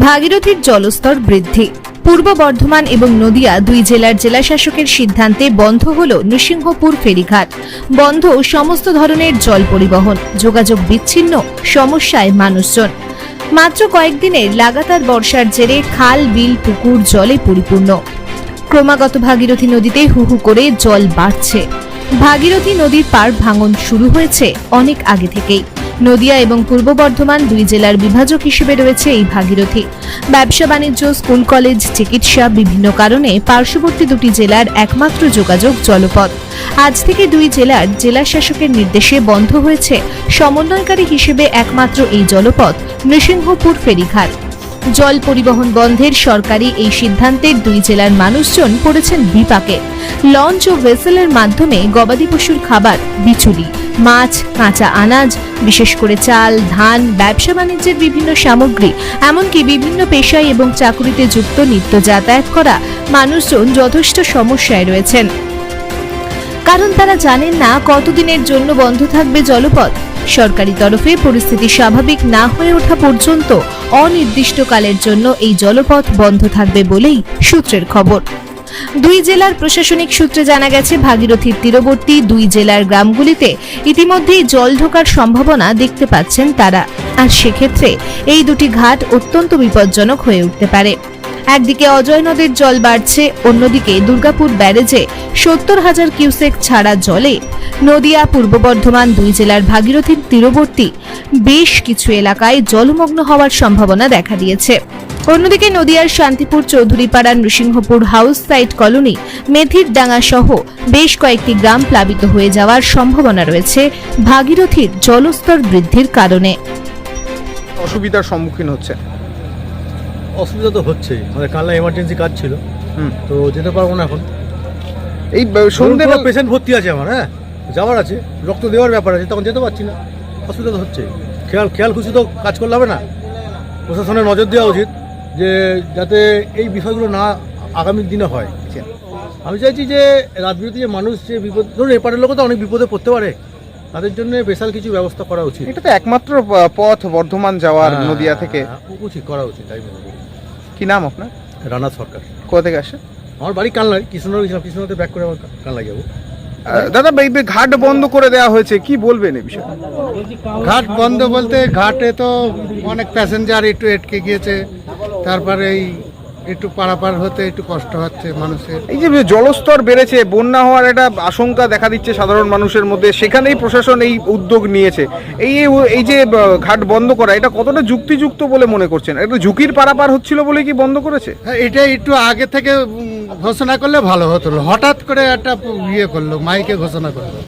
ভাগীরথীর জলস্তর বৃদ্ধি। পূর্ব বর্ধমান এবং নদিয়া দুই জেলার জেলাশাসকের সিদ্ধান্তে বন্ধ হল নৃসিংহপুর ফেরিঘাট। বন্ধ সমস্ত ধরনের জল পরিবহন, যোগাযোগ বিচ্ছিন্ন, সমস্যায় মানুষজন। মাত্র কয়েকদিনের লাগাতার বর্ষার জেরে খাল, বিল, পুকুর জলে পরিপূর্ণ। ক্রমাগত ভাগীরথী নদীতে হু হু করে জল বাড়ছে। ভাগীরথী নদীর পার ভাঙন শুরু হয়েছে অনেক আগে থেকেই। নদিয়া এবং পূর্ব বর্ধমান দুই জেলার বিভাজক হিসেবে রয়েছে এই ভাগীরথী। ব্যবসা বাণিজ্য, স্কুল কলেজ, চিকিৎসা বিভিন্ন কারণে পার্শ্ববর্তী দুটি জেলার একমাত্র যোগাযোগ জলপথ। আজ থেকে দুই জেলার জেলা শাসকের নির্দেশে বন্ধ হয়েছে সমন্বয়কারী হিসেবে একমাত্র এই জলপথ নৃসিংহপুর ফেরিঘাট। জল পরিবহন বন্ধের সরকারি এই সিদ্ধান্তের দুই জেলার মানুষজন পড়েছেন বিপাকে। লঞ্চ ও ভেসেলের মাধ্যমে গবাদি পশুর খাবার, বিচুলি, মাছ, কাঁচা আনাজ, বিশেষ করে চাল, ধান, ব্যবসা বাণিজ্যের বিভিন্ন সামগ্রী, এমনকি বিভিন্ন পেশায় এবং চাকুরিতে যুক্ত নিত্য যাতায়াত করা মানুষজন যথেষ্ট সমস্যায় রয়েছেন। কারণ তারা জানেন না কতদিনের জন্য বন্ধ থাকবে জলপথ। সরকারি তরফে পরিস্থিতি স্বাভাবিক না হয়ে ওঠা পর্যন্ত অনির্দিষ্টকালের জন্য এই জলপথ বন্ধ থাকবে বলেই সূত্রের খবর। দুই জেলার প্রশাসনিক সূত্রে জানা গেছে, ভাগীরথীর তীরবর্তী দুই জেলার গ্রামগুলিতে ইতিমধ্যেই জল ঢোকার সম্ভাবনা দেখতে পাচ্ছেন তারা। আর সেক্ষেত্রে এই দুটি ঘাট অত্যন্ত বিপজ্জনক হয়ে উঠতে পারে। একদিকে অজয় নদীর জল বাড়ছে, অন্যদিকে দুর্গাপুর ব্যারেজে সত্তর হাজার কিউসেক ছাড়া জলে। নদিয়া, পূর্ব বর্ধমান দুই জেলার ভাগীরথীর তীরবর্তী বেশ কিছু এলাকায় জলমগ্ন হওয়ার সম্ভাবনা দেখা দিয়েছে। অন্যদিকে নদিয়ার Shantipur, Chowdhurypara, Nrisinghapur, house site colony, Methirdanga সহ বেশ কয়েকটি গ্রাম প্লাবিত হয়ে যাওয়ার সম্ভাবনা রয়েছে ভাগীরথীর জলস্তর বৃদ্ধির কারণে। অসুবিধার সম্মুখীন হচ্ছে অসুবিধা তো হচ্ছেই। মানে কালনা এমার্জেন্সি কাজ ছিল। হুম। তো যেতে পারব না এখন। এই ব- সন্ধে পেশেন্ট ভর্তি আছে আমার হ্যাঁ? যাওয়ার আছে রক্ত দেওয়ার ব্যাপার আছে তখন যেতে পারছি না। অসুবিধা তো হচ্ছে খেয়াল খেয়াল খুশি তো কাজ করলে হবে না। প্রশাসনের নজর দেওয়া উচিত যে যাতে এই বিষয়গুলো না আগামী দিনে হয়। আমি চাইছি যে বিরতি যে মানুষ যে বিপদ ধরুন এপারের লোক তো অনেক বিপদে পড়তে পারে। তাদের জন্য স্পেশাল কিছু ব্যবস্থা করা উচিত। এটা তো একমাত্র পথ বর্ধমান যাওয়ার হ্যাঁ, নদিয়া থেকে। হ্যাঁ, উচিত করা উচিত তাই মনে করি কি নাম আপনার? রানা সরকার। কোথা থেকে আসে? আমার বাড়ি কালনায় কৃষ্ণনগর গেছিলাম কৃষ্ণনগর ব্যাক করে আমার কালনায় যাব। দাদা এই ঘাট বন্ধ করে দেওয়া হয়েছে কি বলবেন এই বিষয়ে? ঘাট বন্ধ বলতে ঘাটে তো অনেক প্যাসেঞ্জার একটু এটকে গিয়েছে তারপরে এই একটু পারাপার হতে একটু কষ্ট হচ্ছে মানুষের। এই যে জলস্তর বেড়েছে বন্যা হওয়ার একটা আশঙ্কা দেখা দিচ্ছে সাধারণ মানুষের মধ্যে সেখানেই প্রশাসন এই উদ্যোগ নিয়েছে। এই এই যে ঘাট বন্ধ করা এটা কতটা যুক্তিযুক্ত বলে মনে করছেন? একটা ঝুঁকির পারাপার হচ্ছিল বলে কি বন্ধ করেছে? হ্যাঁ, এটা একটু আগে থেকে ঘোষণা করলে ভালো হতো। হঠাৎ করে একটা ইয়ে করল মাইকে ঘোষণা করল।